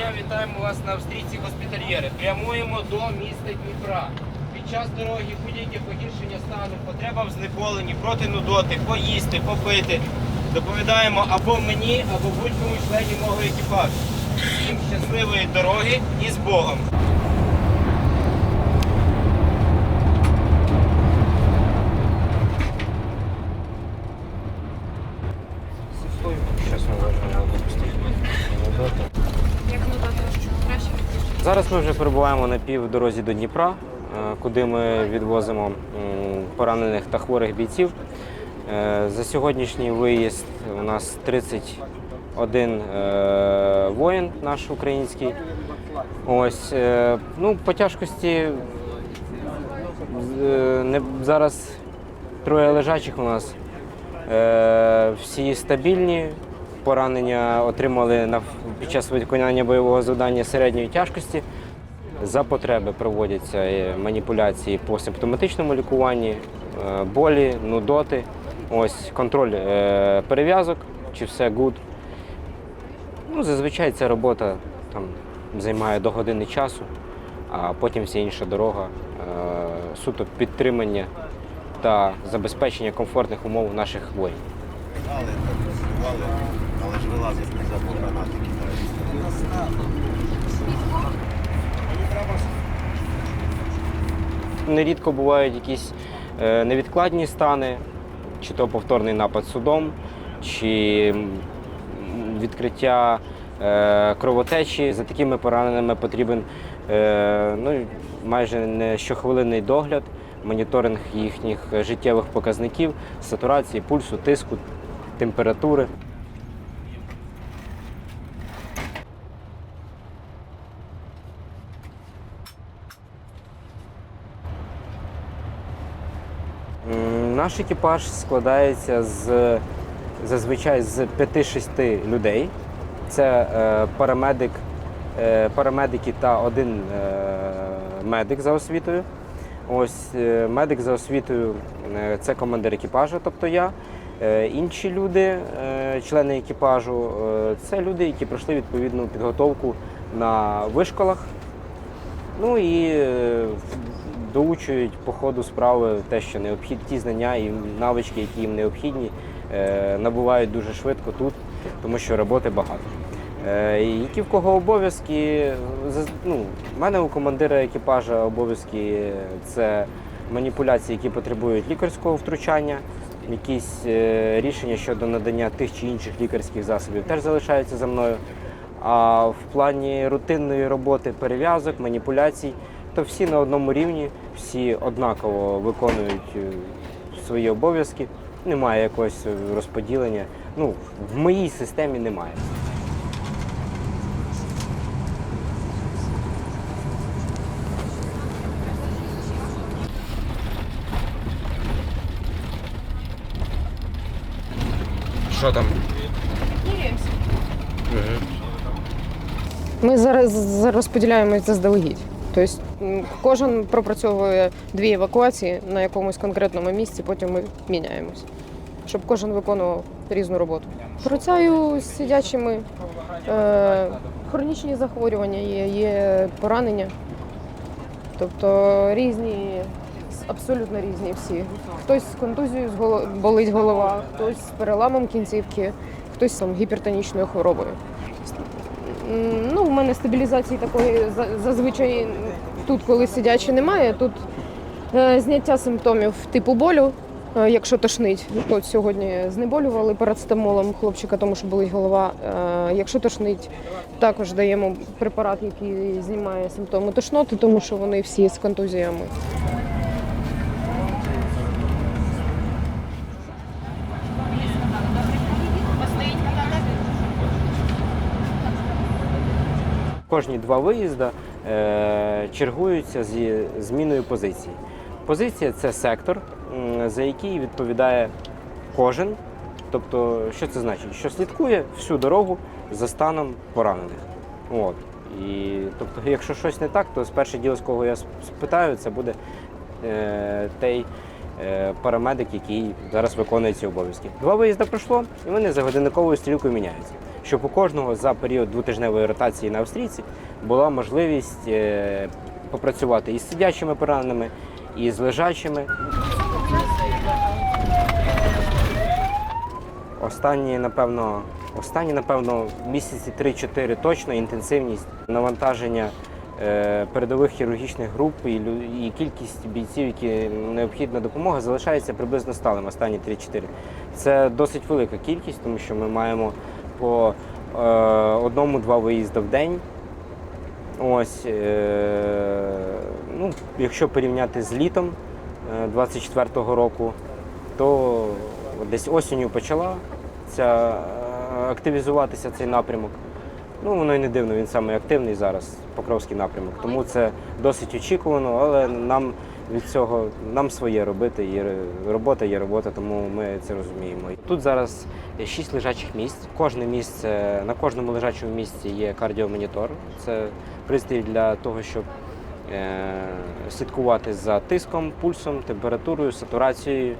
дня, вітаємо вас на австрійці госпітальєри. Прямуємо до міста Дніпра. Під час дороги будь-яке погіршення стану, потреба в знеболенні, проти нудоти, поїсти, попити. Доповідаємо або мені, або будь-кому члені мого екіпажу. Всім щасливої дороги і з Богом! Зараз ми можемо допустити. Як ну дати краще? Зараз ми вже перебуваємо на півдорозі до Дніпра, е, куди ми відвозимо поранених та хворих бійців. Е, За сьогоднішній виїзд у нас 31 е, воїн наш український. Ось, ну, по тяжкості зараз троє лежачих у нас. Всі стабільні. Поранення отримали під час виконання бойового завдання середньої тяжкості. За потреби проводяться е, маніпуляції по симптоматичному лікуванні, е, болі, нудоти. Ось контроль е, перев'язок, чи все гуд. Ну, зазвичай ця робота там, займає до години часу, а потім вся інша дорога суто підтримання та забезпечення комфортних умов наших воїнів. Але працювали, але ж вилазить не забув гранати кидають. Нерідко бувають якісь е, невідкладні стани, чи то повторний напад судом, чи відкриття е, кровотечі. За такими пораненими потрібен е, ну, майже не щохвилинний догляд, моніторинг їхніх життєвих показників, сатурації, пульсу, тиску, температури. Наш екіпаж складається з зазвичай з 5-6 людей. Це е, парамедик, е, парамедики та один е, медик за освітою. Ось е, медик за освітою е, це командир екіпажу, тобто я. Е, Інші люди, е, члени екіпажу, е, це люди, які пройшли відповідну підготовку на вишколах. Ну і доучують по ходу справи те, що необхідні, ті знання і навички, які їм необхідні, набувають дуже швидко тут, тому що роботи багато. Які в кого обов'язки? Ну, в мене у командира екіпажа обов'язки це маніпуляції, які потребують лікарського втручання, якісь е, рішення щодо надання тих чи інших лікарських засобів теж залишаються за мною. А в плані рутинної роботи перев'язок, маніпуляцій, то всі на одному рівні, всі однаково виконують е, свої обов'язки. Немає якогось е, розподілення. Ну, в моїй системі немає. Що там? Ми зараз розподіляємось заздалегідь. Тобто кожен пропрацьовує дві евакуації на якомусь конкретному місці, потім ми міняємось, щоб кожен виконував різну роботу. Працюю з сидячими, е, хронічні захворювання є, є поранення. Тобто різні, абсолютно різні всі. Хтось з контузією болить голова, хтось з переламом кінцівки, хтось з гіпертонічною хворобою. Ну, у мене стабілізації такої зазвичай тут, коли сидячи, немає. Тут е, зняття симптомів типу болю, е, якщо тошнить. От сьогодні знеболювали парацетамолом хлопчика, тому що болить голова. Е, якщо тошнить, також даємо препарат, який знімає симптоми тошноти, тому що вони всі з контузіями. Кожні два виїзди е, чергуються зі зміною позиції. Позиція це сектор, за який відповідає кожен. Тобто, що це значить? Що слідкує всю дорогу за станом поранених. От. І, тобто, якщо щось не так, то перше діло, з кого я спитаю, це буде е, той е, парамедик, який зараз виконує ці обов'язки. Два виїзди пройшло, і вони за годинниковою стрілкою міняються. Щоб у кожного за період двотижневої ротації на австрійці була можливість е, попрацювати із сидячими пораненими, і з лежачими. Останні, напевно, останні, напевно, місяці 3-4 точно інтенсивність навантаження е, передових хірургічних груп і, кількість бійців, які необхідна допомога, залишається приблизно сталим останні 3-4. Це досить велика кількість, тому що ми маємо по е, одному-два виїзди в день. Ось, е, ну, якщо порівняти з літом е, 24-го року, то десь осінню почала ця, е, активізуватися цей напрямок. Ну, воно і не дивно, він активний зараз, Покровський напрямок. Тому це досить очікувано, але нам від цього нам своє робити. Є робота є робота, тому ми це розуміємо. Тут зараз шість лежачих місць. Кожне місце на кожному лежачому місці є кардіомонітор. Це пристрій для того, щоб е, слідкувати за тиском, пульсом, температурою, сатурацією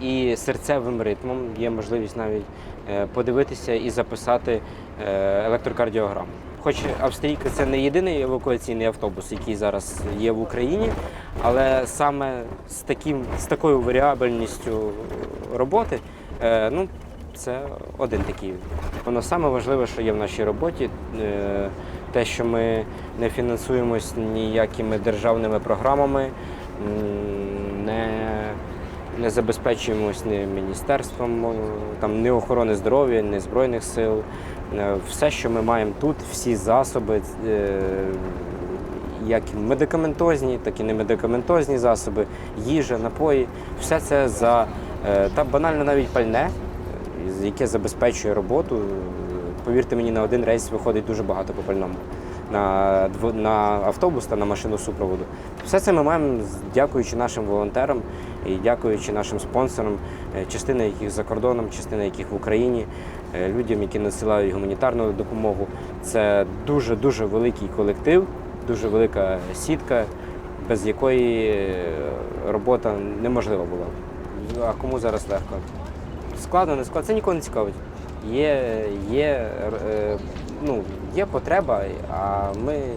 і серцевим ритмом. Є можливість навіть е, подивитися і записати е, електрокардіограму. Хоч Австрійка це не єдиний евакуаційний автобус, який зараз є в Україні, але саме з, таким, з такою варіабельністю роботи, е, ну, це один такий. Воно саме важливе, що є в нашій роботі, е, те, що ми не фінансуємось ніякими державними програмами, не, не забезпечуємось ні міністерством, там, ні охорони здоров'я, ні Збройних сил. Е, Все, що ми маємо тут, всі засоби, е, як медикаментозні, так і немедикаментозні засоби, їжа, напої, все це за е, та банально навіть пальне, яке забезпечує роботу. Повірте мені, на один рейс виходить дуже багато по пальному. На, на автобус та на машину супроводу. Все це ми маємо дякуючи нашим волонтерам і дякуючи нашим спонсорам, е, частина яких за кордоном, частина яких в Україні, е, людям, які надсилають гуманітарну допомогу. Це дуже дуже великий колектив, дуже велика сітка, без якої е, робота неможлива була. А кому зараз легко? Складно, не складно, це нікого не цікавить. Є, є, ну, є потреба, а ми е,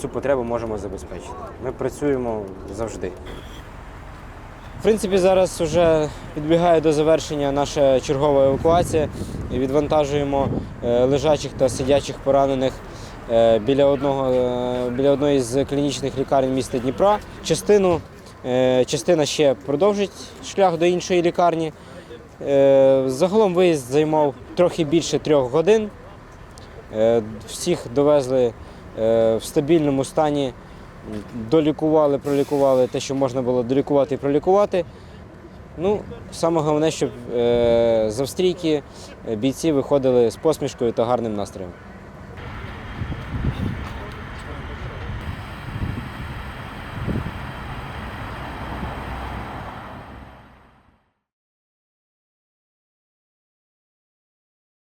цю потребу можемо забезпечити. Ми працюємо завжди. В принципі, зараз вже підбігає до завершення наша чергова евакуація. Відвантажуємо е, лежачих та сидячих поранених е, біля, одного, біля одної з клінічних лікарень міста Дніпра. Частину, частина ще продовжить шлях до іншої лікарні. Загалом виїзд займав трохи більше трьох годин. Е, Всіх довезли е, в стабільному стані, долікували, пролікували те, що можна було долікувати і пролікувати. Ну, саме головне, щоб е, з Австрійки бійці виходили з посмішкою та гарним настроєм.